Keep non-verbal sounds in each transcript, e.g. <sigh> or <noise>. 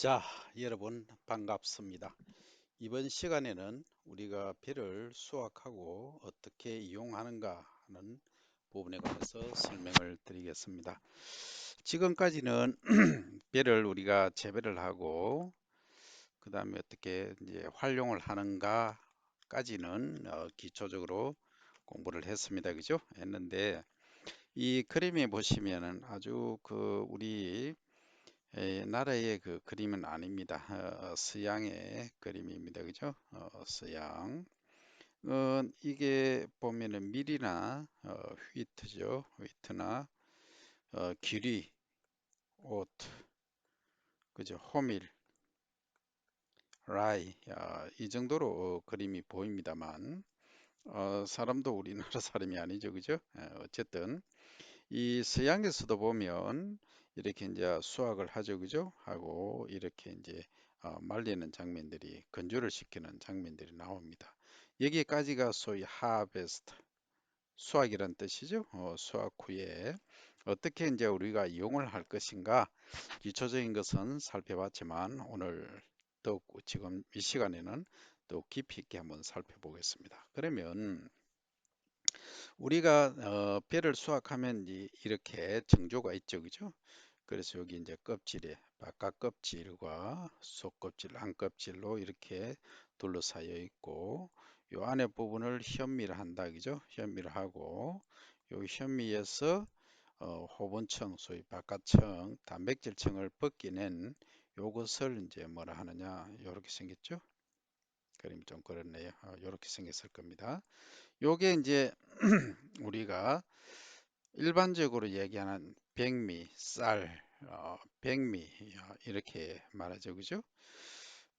자, 여러분 반갑습니다. 이번 시간에는 우리가 배를 수확하고 어떻게 이용하는가 하는 부분에 관해서 설명을 드리겠습니다. 지금까지는 <clears throat> 배를 우리가 재배를 하고 그 다음에 어떻게 이제 활용을 하는가 까지는 어, 기초적으로 공부를 했습니다. 그죠? 했는데 이 그림에 보시면은 아주 그 우리 에, 나라의 그 그림은 아닙니다. 어, 서양의 그림입니다. 그죠? 어, 서양. 어, 이게 보면은 밀이나 어, 휘트죠. 휘트나 어, 귀리, 옷, 그죠? 호밀, 라이 어, 이 정도로 어, 그림이 보입니다만 어, 사람도 우리나라 사람이 아니죠. 그죠? 어, 어쨌든 이 서양에서도 보면 이렇게 이제 수확을 하죠, 그죠? 하고 이렇게 이제 어, 말리는 장면들이 건조를 시키는 장면들이 나옵니다. 여기까지가 소위 하베스트 수확이란 뜻이죠. 어, 수확 후에 어떻게 이제 우리가 이용을 할 것인가 기초적인 것은 살펴봤지만 오늘 또 지금 이 시간에는 또 깊이 있게 한번 살펴보겠습니다. 그러면 우리가 어, 뼈를 수확하면 이- 이렇게 정조가 있죠, 그죠? 그래서 여기 이제 껍질에 바깥 껍질과 속 껍질, 안 껍질로 이렇게 둘러싸여 있고 요 안에 부분을 현미를 한다, 그죠? 현미를 하고 요 현미에서 어, 호분층, 소위 바깥층, 단백질층을 벗기는 요것을 이제 뭐라 하느냐, 요렇게 생겼죠? 그림 좀 그렇네요. 어, 요렇게 생겼을 겁니다. 요게 이제 <clears throat> 우리가 일반적으로 얘기하는 백미, 쌀, 어, 백미 어, 이렇게 말하죠, 그죠?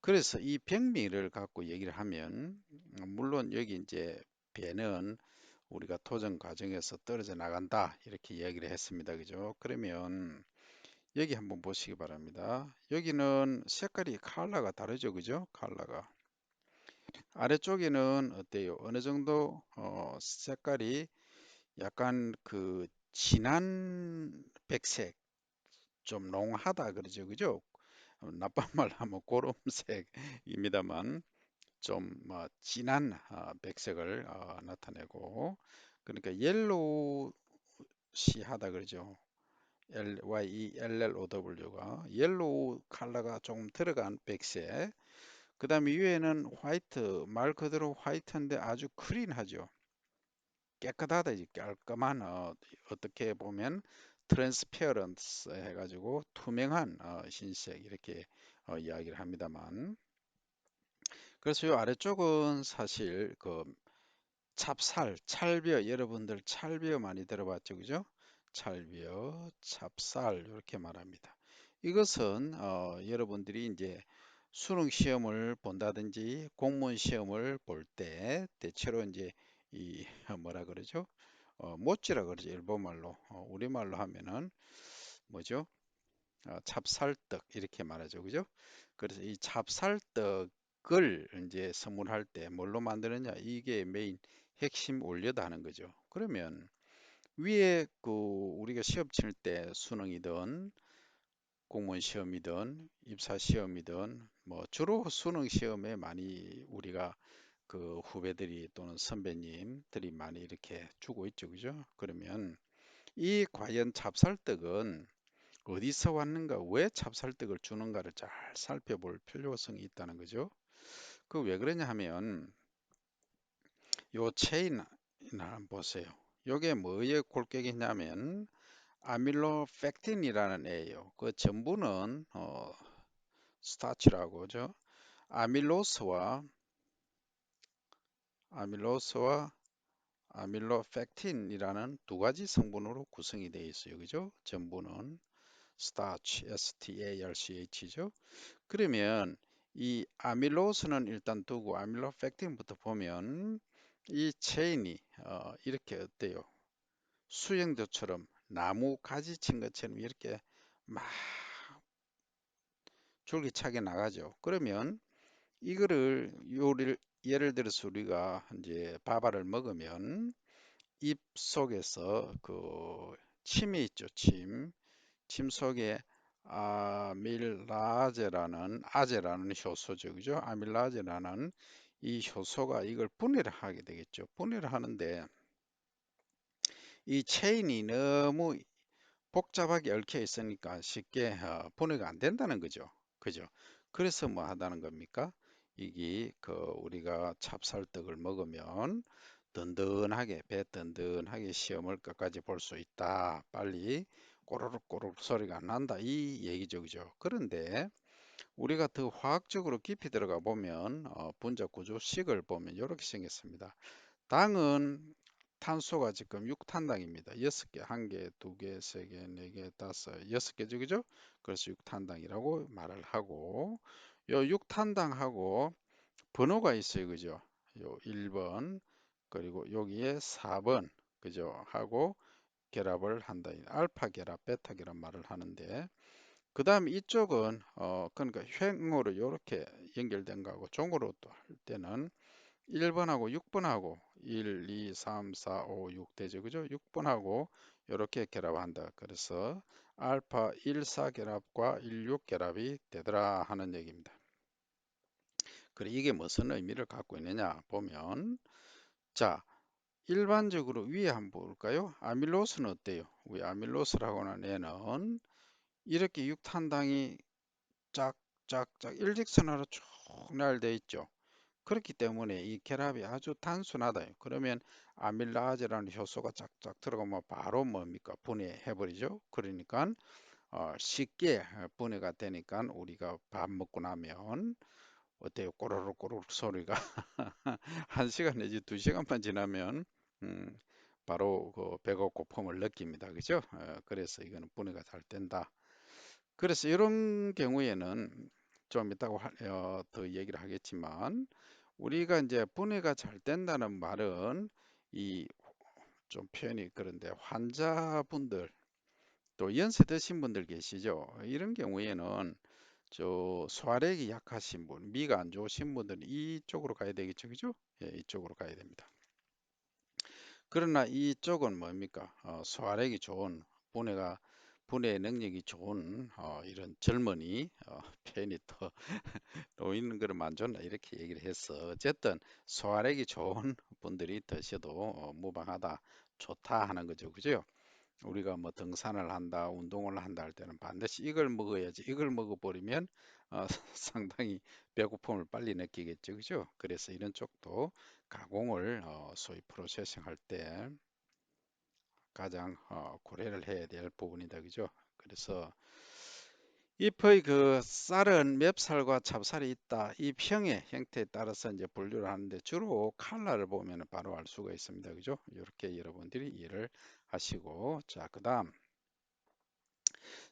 그래서 이 백미를 갖고 얘기를 하면 음, 물론 여기 이제 배는 우리가 토종 과정에서 떨어져 나간다 이렇게 얘기를 했습니다, 그죠? 그러면 여기 한번 보시기 바랍니다. 여기는 색깔이 컬러가 다르죠, 그죠? 컬러가 아래쪽에는 어때요? 어느 정도 어, 색깔이 약간 그 진한 백색 좀 농하다 그러죠. 그죠? 어, 나쁜 말 하면 고름색입니다만 좀 뭐 진한 어, 백색을 어, 나타내고 그러니까 옐로우시 하다 그러죠. L Y E L L O W가. 옐로우 컬러가 조금 들어간 백색. 그 다음에 위에는 화이트 말 그대로 화이트인데 아주 클린하죠 깨끗하다 이제 깔끔한 어, 어떻게 보면 트랜스페어런스 해가지고 투명한 어, 흰색 이렇게 어, 이야기를 합니다만 그래서 이 아래쪽은 사실 그 찹쌀, 찰벼 여러분들 찰벼 많이 들어봤죠 그죠? 찰벼, 찹쌀 이렇게 말합니다. 이것은 어, 여러분들이 이제 수능 시험을 본다든지 공무원 시험을 볼 때 대체로 이제 이 뭐라 그러죠? 어, 모찌라 그러죠. 일본말로. 어, 우리말로 하면은 뭐죠? 어, 찹쌀떡 이렇게 말하죠. 그죠? 그래서 이 찹쌀떡을 이제 선물할 때 뭘로 만드느냐? 이게 메인 핵심 원료다 하는 거죠. 그러면 위에 그 우리가 시험 칠 때 수능이든 공무원 시험이든 입사 시험이든 뭐 주로 수능 시험에 많이 우리가 그 후배들이 또는 선배님들이 많이 이렇게 주고 있죠. 그죠? 그러면 이 과연 찹쌀떡은 어디서 왔는가, 왜 찹쌀떡을 주는가를 잘 살펴볼 필요성이 있다는 거죠. 그 왜 그러냐 하면 요 체인 한번 보세요. 요게 뭐의 골격이냐면 아밀로펙틴이라는 애예요. 그 전부는 어, 스타치라고 하죠. 아밀로스와 아밀로스와 아밀로펙틴이라는 두 가지 성분으로 구성이 되어 있어요. 그죠? 전부는 starch, S-T-A-R-C-H죠. 그러면 이 아밀로스는 일단 두고 아밀로펙틴부터 보면 이 체인이 어, 이렇게 어때요? 수영도처럼 나무 가지 친 것처럼 이렇게 막 줄기차게 나가죠. 그러면 이거를 요리를 예를 들어서 우리가 이제 밥알을 먹으면 입 속에서 그 침이 있죠, 침. 침 속에 아밀라제라는 아제라는 효소죠. 그죠? 아밀라제라는 이 효소가 이걸 분해를 하게 되겠죠. 분해를 하는데 이 체인이 너무 복잡하게 얽혀 있으니까 쉽게 어, 분해가 안 된다는 거죠. 그죠? 그래서 뭐 하다는 겁니까? 이게 그 우리가 찹쌀떡을 먹으면 든든하게 배 든든하게 시험을 끝까지 볼 수 있다. 빨리 꼬르륵 꼬르륵 소리가 안 난다. 이 얘기죠. 그죠? 그런데 우리가 더 화학적으로 깊이 들어가 보면 어, 분자 구조식을 보면 이렇게 생겼습니다. 당은 탄소가 지금 6탄당입니다. 6개, 1개, 2개, 3개, 4개, 5, 6개죠. 그죠? 그래서 6탄당이라고 말을 하고 요 6탄당하고 번호가 있어요. 그죠? 요 1번 그리고 여기에 4번 그죠? 하고 결합을 한다. 알파 결합, 베타 결합 말을 하는데 그 다음에 이쪽은 어 그러니까 횡으로 이렇게 연결된 거하고 종으로 또 할 때는 1번하고 6번하고 1, 2, 3, 4, 5, 6 되죠. 그죠? 6번하고 이렇게 결합한다. 그래서 알파 1, 4 결합과 1, 6 결합이 되더라 하는 얘기입니다. 그래 이게 무슨 의미를 갖고 있느냐 보면 자 일반적으로 위에 한번 볼까요? 아밀로스는 어때요? 우리 아밀로스라고 하는 애는 이렇게 육탄당이 짝짝짝 일직선으로 쭉 날돼 있죠. 그렇기 때문에 이 결합이 아주 단순하다. 그러면 아밀라제라는 효소가 쫙쫙 들어가면 바로 뭡니까? 분해해 버리죠. 그러니까 어, 쉽게 분해가 되니까 우리가 밥 먹고 나면 어때요? 꼬르륵 꼬르륵 소리가 <laughs> 한 시간 내지 두 시간만 지나면 음, 바로 그 배가 고픔을 느낍니다. 그죠? 어, 그래서 이거는 분해가 잘 된다. 그래서 이런 경우에는 좀 이따가 어, 더 얘기를 하겠지만 우리가 이제 분해가 잘 된다는 말은 이 좀 표현이 그런데 환자분들 또 연세 드신 분들 계시죠? 이런 경우에는 저 소화력이 약하신 분, 미가 안 좋으신 분들은 이쪽으로 가야 되겠죠, 그죠? 예, 이쪽으로 가야 됩니다. 그러나 이쪽은 뭡니까? 어, 소화력이 좋은 분해가 분해 능력이 좋은 어, 이런 젊은이 어, 표현이 더 노인 그럼 안 좋나 이렇게 얘기를 했어. 어쨌든 소화력이 좋은 <laughs> 분들이 드셔도 어, 무방하다, 좋다 하는 거죠, 그죠? 우리가 뭐 등산을 한다, 운동을 한다 할 때는 반드시 이걸 먹어야지. 이걸 먹어버리면 어, <laughs> 상당히 배고픔을 빨리 느끼겠죠, 그죠? 그래서 이런 쪽도 가공을 어, 소위 프로세싱 할 때 가장 어, 고려를 해야 될 부분이다, 그죠? 그래서 잎의 그 쌀은 맵쌀과 찹쌀이 있다. 이 평의 형태에 따라서 이제 분류를 하는데 주로 칼라를 보면 바로 알 수가 있습니다. 그죠? 이렇게 여러분들이 이해를 하시고 자, 그 다음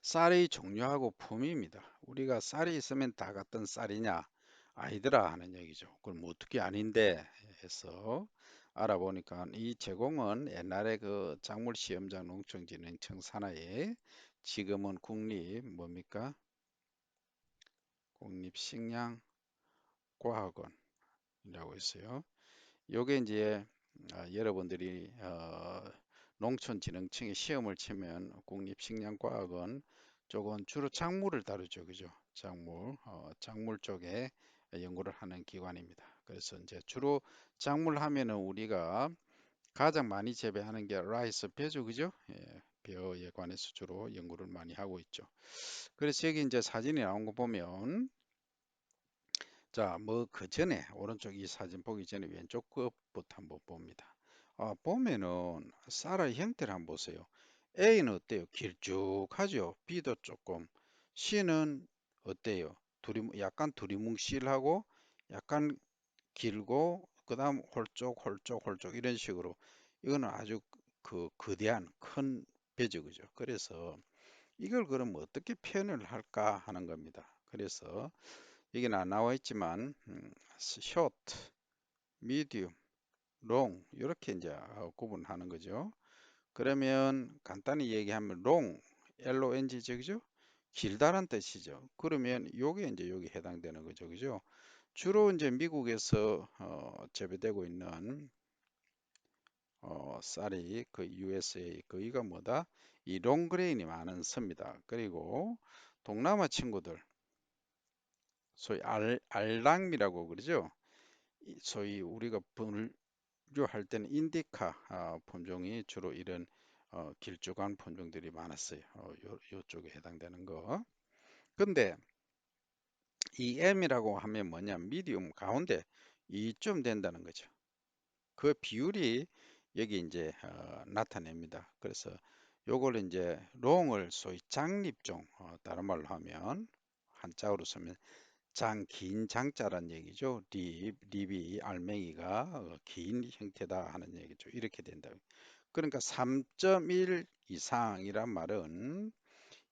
쌀의 종류하고 품위입니다. 우리가 쌀이 있으면 다 같은 쌀이냐? 아니더라 하는 얘기죠. 그럼 어떻게 아닌데 해서 알아보니까 이 제공은 옛날에 그 작물 시험장 농촌진흥청 산하에 지금은 국립 뭡니까? 국립식량과학원이라고 있어요. 요게 이제 어, 여러분들이 어, 농촌진흥청에 시험을 치면 국립식량과학원 쪽은 주로 작물을 다루죠, 그죠? 작물, 어, 작물 쪽에 연구를 하는 기관입니다. 그래서 이제 주로 작물 하면은 우리가 가장 많이 재배하는 게 라이스 벼죠, 그죠? 예, 벼에 관해서 주로 연구를 많이 하고 있죠. 그래서 여기 이제 사진이 나온 거 보면 자, 뭐 그 전에 오른쪽 이 사진 보기 전에 왼쪽 끝부터 한번 봅니다. 아, 보면은 쌀의 형태를 한번 보세요. A는 어때요? 길쭉하죠. B도 조금. C는 어때요? 두리, 약간 두리뭉실하고 약간 길고 그 다음 홀쪽 홀쪽 홀쪽 이런 식으로 이거는 아주 그 거대한 큰 그죠? 그래서 이걸 그럼 어떻게 표현을 할까 하는 겁니다. 그래서 여기는 안 나와 있지만 음, short, medium, long 이렇게 이제 어, 구분하는 거죠. 그러면 간단히 얘기하면 long, L-O-Ng죠, 그죠? 길다란 뜻이죠. 그러면 요게 이제 여기 해당되는 거죠, 그죠? 주로 이제 미국에서 어, 재배되고 있는 어, 쌀이 그 USA 거기가 뭐다? 이 롱그레인이 많은 섭니다. 그리고 동남아 친구들 소위 알, 알랑미라고 그러죠. 이- 소위 우리가 분류할 때는 인디카 아, 품종이 주로 이런 어, 길쭉한 품종들이 많았어요. 어, 요, 요쪽에 해당되는 거. 근데 이 M이라고 하면 뭐냐? 미디움 가운데 이쯤 된다는 거죠. 그 비율이 여기 이제 어, 나타냅니다. 그래서 요걸 이제 롱을 소위 장립종, 어, 다른 말로 하면 한자어로 쓰면 장, 긴 장자란 얘기죠. 립, 립이 알맹이가 어, 긴 형태다 하는 얘기죠. 이렇게 된다. 그러니까 3.1 이상이란 말은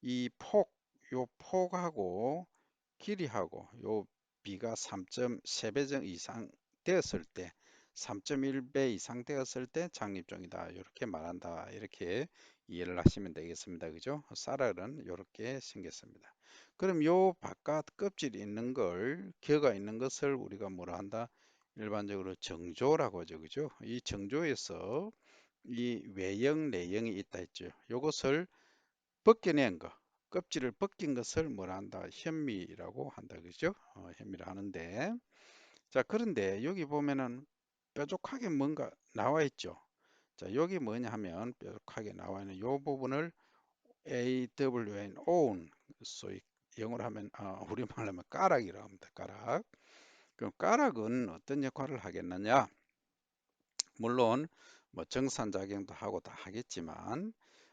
이 폭, 요 폭하고 길이하고 요 비가 3.3배 이상 되었을 때 3.1배 이상 되었을 때 장립종이다 이렇게 말한다 이렇게 이해를 하시면 되겠습니다 그죠 쌀알은 이렇게 생겼습니다 그럼 요 바깥 껍질이 있는 걸 겨가 있는 것을 우리가 뭐라 한다 일반적으로 정조라고 하죠 그죠 이 정조에서 이 외형 내형이 있다 했죠 요것을 벗겨낸 거 껍질을 벗긴 것을 뭐라 한다? 현미라고 한다. 그죠? 어, 현미를 하는데. 자, 그런데 여기 보면은 뾰족하게 뭔가 나와 있죠. 자, 여기 뭐냐 하면 뾰족하게 나와 있는 이 부분을 AWN, own, 소위 영어로 하면, 어, <laughs> 우리말로 하면 까락이라고 합니다. 까락. 그럼 까락은 어떤 역할을 하겠느냐? 물론 뭐 정산작용도 하고 다 하겠지만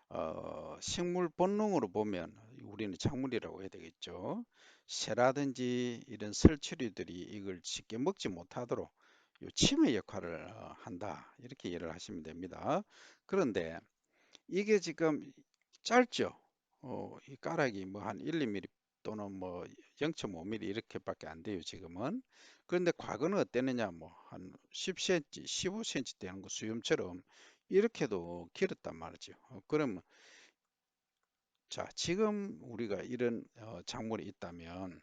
어, 식물 본능으로 보면 우리는 작물이라고 해야 되겠죠. 새라든지 이런 설치류들이 이걸 쉽게 먹지 못하도록 요 침의 역할을 어, 한다. 이렇게 이해를 하시면 됩니다. 그런데 이게 지금 짧죠. 어, 이 가락이 뭐 한 1, 2mm 또는 뭐 0.5mm 이렇게밖에 안 돼요, 지금은. 그런데 과거는 어땠느냐? 뭐 한 10cm, 15cm 되는 거 수염처럼 이렇게도 길었단 말이죠. 어, 그러면 자, 지금 우리가 이런 어, 작물이 있다면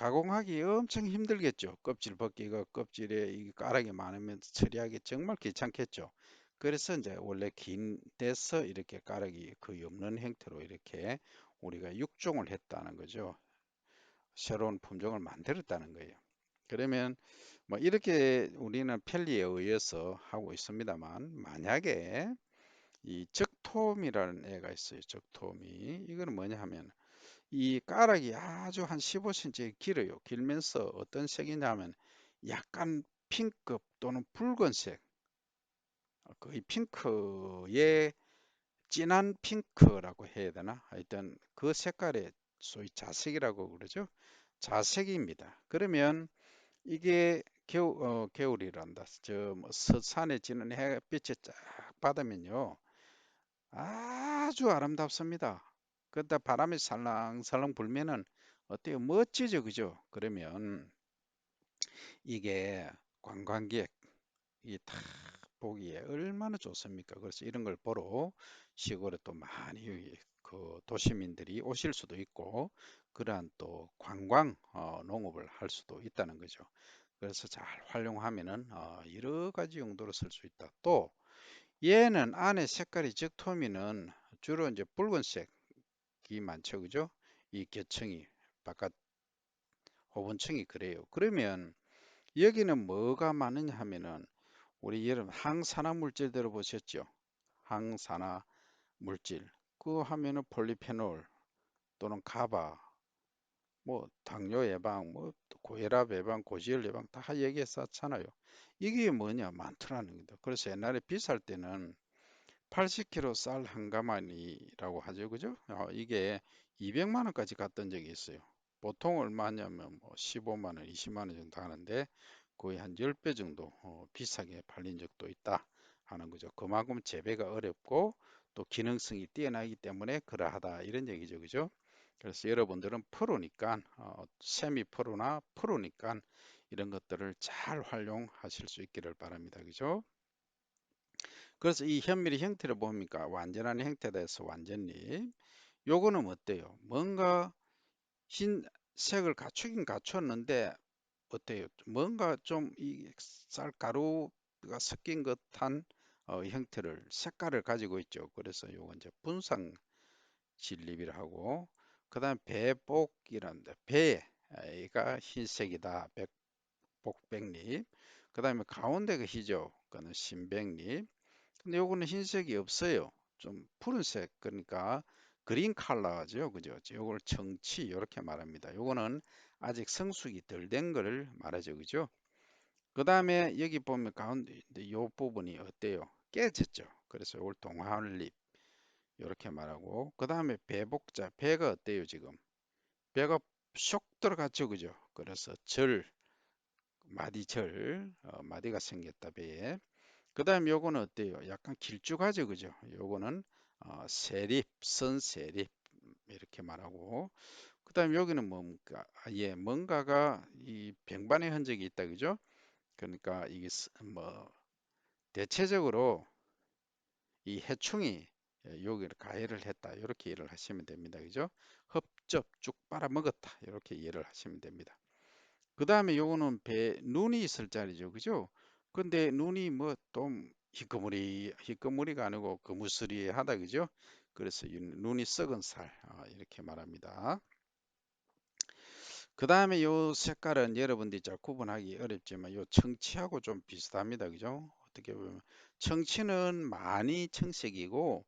가공하기 엄청 힘들겠죠. 껍질 벗기가 껍질에 이 가락이 많으면 처리하기 정말 귀찮겠죠. 그래서 이제 원래 긴 데서 이렇게 가락이 거의 없는 형태로 이렇게 우리가 육종을 했다는 거죠. 새로운 품종을 만들었다는 거예요. 그러면 뭐 이렇게 우리는 편리에 의해서 하고 있습니다만 만약에 이 적톰이라는 애가 있어요. 적톰이 이거는 뭐냐 하면 이 가락이 아주 한 15cm 길어요. 길면서 어떤 색이냐면 약간 핑크 또는 붉은색 거의 핑크의 진한 핑크라고 해야 되나? 하여튼 그 색깔의 소위 자색이라고 그러죠. 자색입니다. 그러면 이게 겨우, 어, 겨울이란다. 저 뭐 서산에 지는 햇빛에 쫙 받으면요. 아주 아름답습니다. 그다 바람이 살랑살랑 불면은 어때요? 멋지죠, 그죠? 그러면 이게 관광객 이다 보기에 얼마나 좋습니까? 그래서 이런 걸 보러 시골에 또 많이 그 도시민들이 오실 수도 있고 그러한 또 관광 어, 농업을 할 수도 있다는 거죠. 그래서 잘 활용하면은 어, 여러 가지 용도로 쓸 수 있다. 또 얘는 안에 색깔이 적토미는 주로 이제 붉은색 이 많죠, 그죠? 이 겨청이 바깥 호분청이 그래요. 그러면 여기는 뭐가 많으냐 하면은 우리 여러분 항산화 물질 들어보셨죠? 항산화 물질. 그 하면은 폴리페놀 또는 가바, 뭐 당뇨 예방, 뭐 고혈압 예방, 고지혈 예방 다 얘기했었잖아요. 이게 뭐냐 많더라는 겁니다. 그래서 옛날에 비쌀 때는 80kg 쌀 한 가마니라고 하죠, 그죠? 어, 이게 200만 원까지 갔던 적이 있어요. 보통 얼마냐면 뭐 15만 원, 20만 원 정도 하는데 거의 한 10배 정도 어, 비싸게 팔린 적도 있다 하는 거죠. 그만큼 재배가 어렵고 또 기능성이 뛰어나기 때문에 그러하다 이런 얘기죠, 그죠? 그래서 여러분들은 프로니까 어, 세미 프로나 프로니까 이런 것들을 잘 활용하실 수 있기를 바랍니다, 그죠? 그래서 이 현미의 형태를 보니까 완전한 형태다 해서 완전히 요거는 어때요? 뭔가 흰색을 갖추긴 갖췄는데 어때요? 뭔가 좀 이 쌀가루가 섞인 듯한 어, 형태를 색깔을 가지고 있죠. 그래서 요건 이제 분상 진립이라 하고 그다음 배복이란데 배가 흰색이다. 백, 복백잎. 그다음에 가운데가 희죠. 그거는 신백잎. 근데 요거는 흰색이 없어요. 좀 푸른색 그러니까 그린 컬러죠. 그죠? 요걸 청치 이렇게 말합니다. 요거는 아직 성숙이 덜 된 거를 말하죠. 그죠? 그 다음에 여기 보면 가운데 요 부분이 어때요? 깨졌죠. 그래서 이걸 동화립 이렇게 말하고 그 다음에 배복자 배가 어때요 지금? 배가 쏙 들어갔죠. 그죠? 그래서 절 마디절 어, 마디가 생겼다 배에 그 다음에 요거는 어때요? 약간 길쭉하죠. 그죠? 요거는 어, 세립, 선세립 이렇게 말하고 그 다음에 여기는 뭡니까? 아, 예, 뭔가가 이 병반의 흔적이 있다. 그죠? 그러니까 이게 스- 뭐 대체적으로 이 해충이 예, 여기를 가해를 했다. 이렇게 이해를 하시면 됩니다. 그죠? 흡접 쭉 빨아먹었다. 이렇게 이해를 하시면 됩니다. 그 다음에 요거는 배 눈이 있을 자리죠. 그죠? 근데 눈이 뭐 좀 희끄무리 희끄무리가 아니고 거무스리하다 그죠? 그래서 이 눈이 썩은 살 아, 이렇게 말합니다. 그 다음에 요 색깔은 여러분들이 잘 구분하기 어렵지만 요 청치하고 좀 비슷합니다. 그죠? 어떻게 보면 청치는 많이 청색이고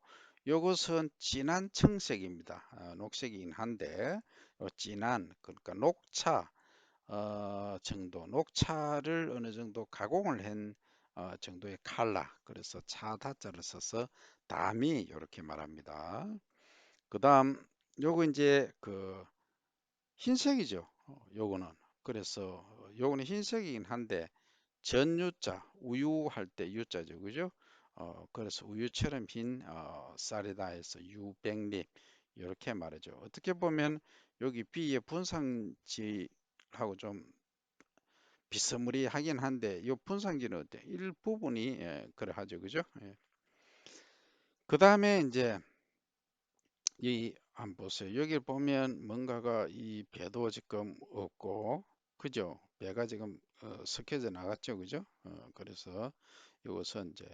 요것은 진한 청색입니다. 아, 녹색이긴 한데 요 진한 그러니까 녹차 어, 정도 녹차를 어느 정도 가공을 한 어, 정도의 칼라 그래서 차다자를 써서 담이 이렇게 말합니다. 그 다음 요거 이제 그 흰색이죠. 어, 요거는 그래서 요거는 흰색이긴 한데 전유자 우유 할 때 유자죠 그죠 어, 그래서 우유처럼 흰 어, 쌀이다 해서 유백립 이렇게 말하죠 어떻게 보면 여기 B의 분상지 하고 좀 비스무리하긴 한데 이 분상지는 어때 일부분이 예, 그러하죠 그죠 예. 그 다음에 이제 이 한번 보세요. 여기 보면 뭔가가 이 배도 지금 없고 그죠? 배가 지금 어, 섞여져 나갔죠, 그죠? 어, 그래서 이것은 이제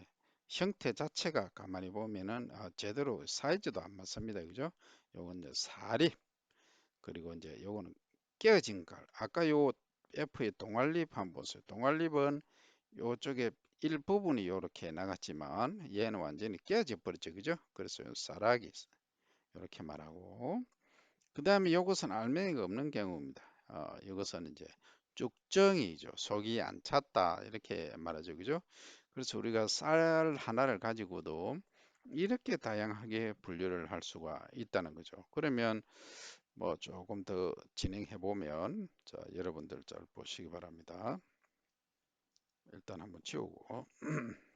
형태 자체가 가만히 보면은 아, 제대로 사이즈도 안 맞습니다, 그죠? 요건 이제 사립 그리고 이제 요거는 깨어진 갈. 아까 요 F의 동알립 한번 보세요. 동알립은 요쪽에 일부분이 이렇게 나갔지만 얘는 완전히 깨어져 버렸죠, 그죠? 그래서 요 쌀락이 이렇게 말하고 그 다음에 이것은 알맹이가 없는 경우입니다. 어, 이것은 이제 쭉정이죠. 속이 안 찼다 이렇게 말하죠. 그죠? 그래서 우리가 쌀 하나를 가지고도 이렇게 다양하게 분류를 할 수가 있다는 거죠. 그러면 뭐 조금 더 진행해 보면 자, 여러분들 잘 보시기 바랍니다. 일단 한번 지우고 <clears throat>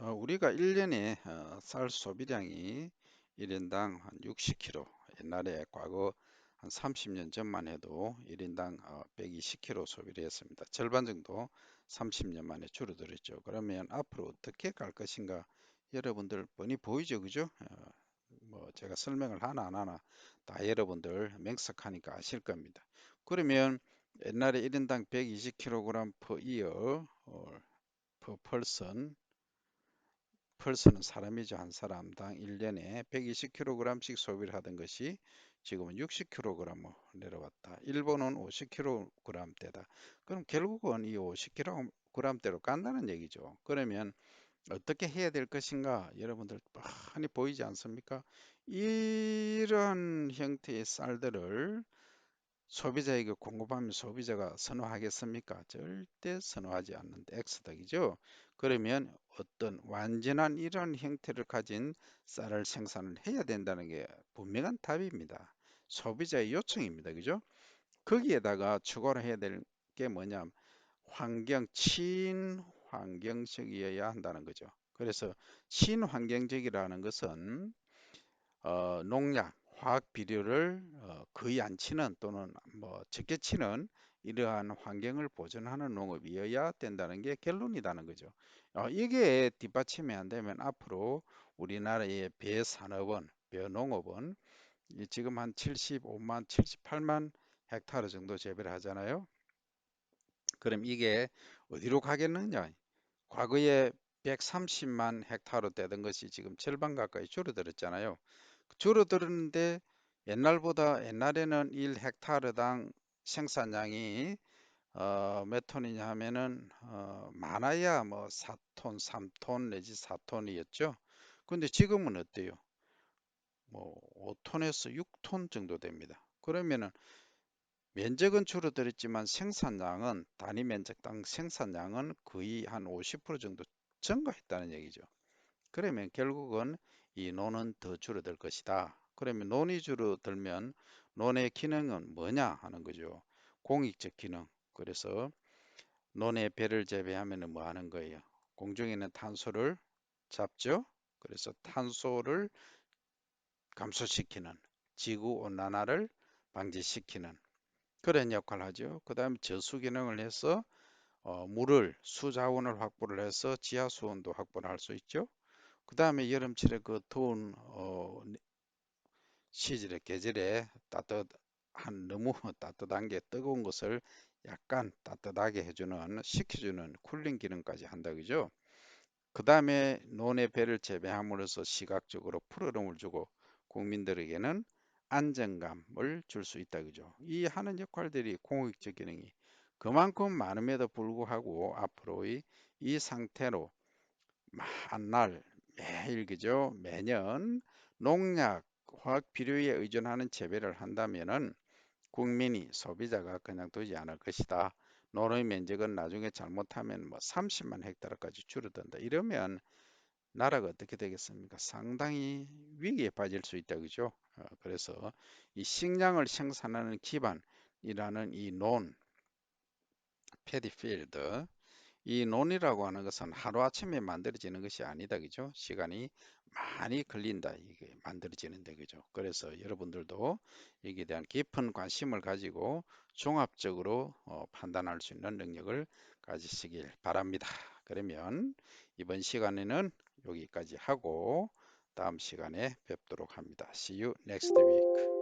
어, 우리가 1년에 어, 쌀 소비량이 1인당 한 60kg 옛날에 과거 한 30년 전만 해도 1인당 어, 120kg 소비를 했습니다. 절반 정도 30년 만에 줄어들었죠. 그러면 앞으로 어떻게 갈 것인가 여러분들 뻔히 보이죠 그죠? 어, 뭐 제가 설명을 하나 안 하나 다 여러분들 맹석하니까 아실 겁니다. 그러면 옛날에 1인당 120kg per year per person 펄스는 사람이죠. 한 사람당 1년에 120kg씩 소비를 하던 것이 지금은 60kg으로 내려왔다. 일본은 50kg대다. 그럼 결국은 이 50kg대로 간다는 얘기죠. 그러면 어떻게 해야 될 것인가? 여러분들 뻔히 보이지 않습니까? 이런 형태의 쌀들을 소비자에게 공급하면 소비자가 선호하겠습니까? 절대 선호하지 않는데 X덕이죠. 그러면 어떤 완전한 이런 형태를 가진 쌀을 생산을 해야 된다는 게 분명한 답입니다. 소비자의 요청입니다. 그죠? 거기에다가 추가로 해야 될 게 뭐냐? 환경, 친환경 적이어야 한다는 거죠. 그래서 친환경적이라는 것은 어, 농약, 화학 비료를 어, 거의 안 치는 또는 뭐 적게 치는 이러한 환경을 보존하는 농업이어야 된다는 게 결론이라는 거죠. 어, 이게 뒷받침이 안 되면 앞으로 우리나라의 배산업은, 배농업은 지금 한 75만, 78만 헥타르 정도 재배를 하잖아요. 그럼 이게 어디로 가겠느냐? 과거에 130만 헥타르 되던 것이 지금 절반 가까이 줄어들었잖아요. 줄어들었는데 옛날보다 옛날에는 1헥타르당 생산량이 어, 몇 톤이냐 하면은 어, 많아야 뭐 4톤, 3톤 내지 4톤이었죠. 근데 지금은 어때요? 뭐 5톤에서 6톤 정도 됩니다. 그러면은 면적은 줄어들었지만 생산량은 단위 면적당 생산량은 거의 한 50% 정도 증가했다는 얘기죠. 그러면 결국은 이 논은 더 줄어들 것이다. 그러면 논이 줄어들면 논의 기능은 뭐냐 하는 거죠. 공익적 기능. 그래서 논의 배를 재배하면 뭐 하는 거예요? 공중에 있는 탄소를 잡죠. 그래서 탄소를 감소시키는 지구 온난화를 방지시키는 그런 역할을 하죠. 그 다음에 저수 기능을 해서 어, 물을 수자원을 확보를 해서 지하 수온도 확보를 할 수 있죠. 그 다음에 여름철에 그 더운 어, 시절에 계절에 따뜻한 너무 <laughs> 따뜻한 게 뜨거운 것을 약간 따뜻하게 해주는 식혀주는 쿨링 기능까지 한다 그죠? 그 다음에 논의 배를 재배함으로써 시각적으로 푸르름을 주고 국민들에게는 안정감을 줄 수 있다 그죠? 이 하는 역할들이 공익적 기능이 그만큼 많음에도 불구하고 앞으로의 이 상태로 한날 매일 그죠? 매년 농약, 화학 비료에 의존하는 재배를 한다면은 국민이 소비자가 그냥 두지 않을 것이다. 논의 면적은 나중에 잘못하면 뭐 30만 헥타르까지 줄어든다. 이러면 나라가 어떻게 되겠습니까? 상당히 위기에 빠질 수 있다. 그죠? 어, 그래서 이 식량을 생산하는 기반이라는 이 논, 패디필드 이 논이라고 하는 것은 하루아침에 만들어지는 것이 아니다. 그죠? 시간이 많이 걸린다. 이게 만들어지는데. 그죠? 그래서 여러분들도 여기에 대한 깊은 관심을 가지고 종합적으로 어, 판단할 수 있는 능력을 가지시길 바랍니다. 그러면 이번 시간에는 여기까지 하고 다음 시간에 뵙도록 합니다. See you next week.